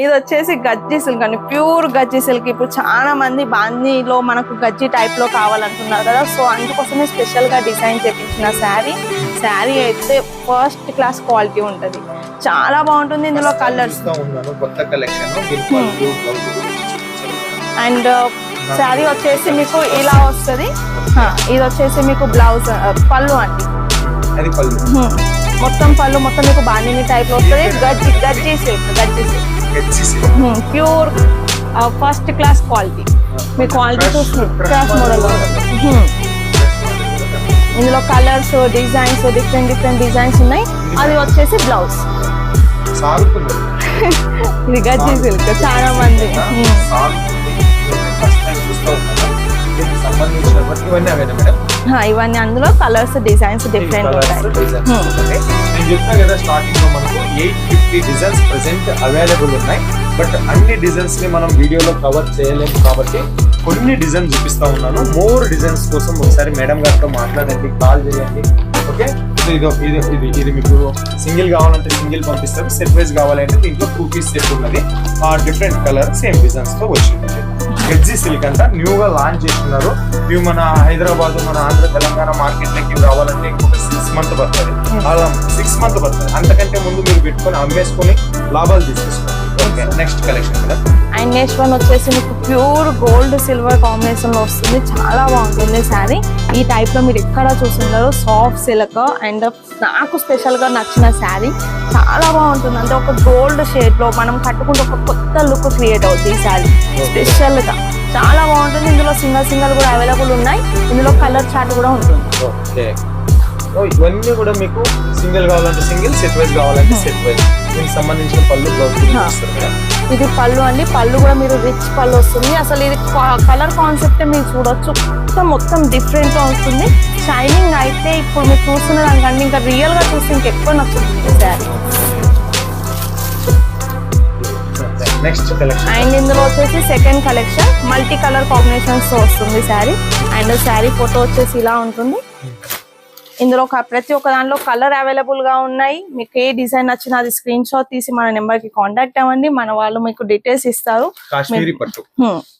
ఇది వచ్చేసి గజ్జి సిల్క్ అండి. ప్యూర్ గజ్జి సిల్క్ ఇప్పుడు చాలా మంది బాందీలో మనకు గజ్జి టైప్లో కావాలంటున్నారు కదా. సో అందుకోసమే స్పెషల్గా డిజైన్ చేపించిన శారీ. శారీ అయితే ఫస్ట్ క్లాస్ క్వాలిటీ ఉంటది. చాలా బాగుంటుంది ఇందులో కలర్స్ చూస్తా ఉన్నాను. కొత్త కలెక్షన్ అండ్ శారీ వచ్చేసి మీకు ఇలా వస్తుంది. ఇది వచ్చేసి మీకు బ్లౌజ్ పళ్ళు అండి. అది పళ్ళు. హ్మ్. మొత్తం పళ్ళు మొత్తం మీకు బాందిని టైప్లో వస్తుంది. గజ్జి గజ్జి silk HCC pure first class quality మీ క్వాలిటీ చూస్తుంది క్లాస్ మోడల్ ఇందులో colours designs different different designs ఉన్నాయి. అది వచ్చేసి బ్లౌజ్ ఇది గజ్జి సిల్క్ చాలా మంది ఇవన్నీ అవేనా మేడం? ఇవన్నీ అందులో కలర్స్ డిజైన్స్ డిఫరెంట్ ఉంటాయి. నేను చెప్తా కదా స్టార్టింగ్లో మనకు eight fifty designs present available ఉన్నాయి. బట్ అన్ని డిజైన్స్ని మనం వీడియోలో కవర్ చేయలేము కాబట్టి కొన్ని డిజైన్స్ చూపిస్తా ఉన్నాను. మోర్ డిజైన్స్ కోసం ఒకసారి మేడం గారితో మాట్లాడండి కాల్ చేయండి. ఓకే? సో ఇది ఇది ఇది ఇది మీకు సింగిల్ కావాలంటే సింగిల్ పంపిస్తారు. సెట్ వైజ్ కావాలంటే దీంట్లో టూ పీస్ సెట్ ఉన్నది. ఆ డిఫరెంట్ కలర్ సేమ్ డిజైన్స్తో వచ్చింది. హెచ్జి సిల్క్ అంట న్యూగా లాంచ్ చేస్తున్నారు. ఇవి మన హైదరాబాద్ మన ఆంధ్ర తెలంగాణ మార్కెట్ లకి రావాలంటే ఇంకొక సిక్స్ మంత్ పడుతుంది. అలా సిక్స్ మంత్ పడుతుంది. అంతకంటే ముందు మీరు పెట్టుకొని అమ్మేసుకొని లాభాలు తీసేసుకోండి ఓకే నెక్స్ట్ కలెక్షన్ కదా అండ్ నెక్స్ట్ వన్ వచ్చేసి మీకు ప్యూర్ గోల్డ్ సిల్వర్ కాంబినేషన్లో వస్తుంది. చాలా బాగుంటుంది శారీ ఈ టైప్లో మీరు ఎక్కడ చూస్తుంటారు సాఫ్ట్ సిల్క్ అండ్ నాకు స్పెషల్గా నచ్చిన శారీ చాలా బాగుంటుంది. అంటే ఒక గోల్డ్ షేడ్లో మనం కట్టుకుంటే ఒక కొత్త లుక్ క్రియేట్ అవుతుంది ఈ శారీ స్పెషల్గా. చాలా బాగుంటుంది. ఇందులో సింగల్ సింగల్ కూడా అవైలబుల్ ఉన్నాయి. ఇందులో కలర్ చార్ట్ కూడా ఉంటుంది. ఓకే సో ఇవన్నీ కూడా మీకు సింగిల్ కావాలంటే సింగిల్ సెట్ వైజ్ కావాలంటే సెట్ వైజ్ దీనికి సంబంధించిన పళ్ళు బ్లౌజ్ ఇది పళ్ళు అండి. పళ్ళు కూడా మీరు రిచ్ పళ్ళు వస్తుంది. అసలు ఇది కలర్ కాన్సెప్ట్ మీరు చూడొచ్చు. మొత్తం మొత్తం డిఫరెంట్గా వస్తుంది. షైనింగ్ అయితే ఇప్పుడు మీరు చూస్తున్న దానికంటే ఇంకా రియల్గా చూస్తే ఇంకెక్కువ నచ్చుతుంది శారీ. నెక్స్ట్ కలెక్షన్ అండ్ ఇందులో వచ్చేసి సెకండ్ కలెక్షన్ మల్టీ కలర్ కాంబినేషన్స్తో వస్తుంది శారీ. అండ్ శారీ ఫోటో వచ్చేసి ఇలా ఉంటుంది. ఇందులో ఒక ప్రతి ఒక్క దాంట్లో కలర్ అవైలబుల్గా ఉన్నాయి. మీకు ఏ డిజైన్ నచ్చినా అది స్క్రీన్ షాట్ తీసి మన నెంబర్కి కాంటాక్ట్ అవ్వండి. మన వాళ్ళు మీకు డీటెయిల్స్ ఇస్తారు.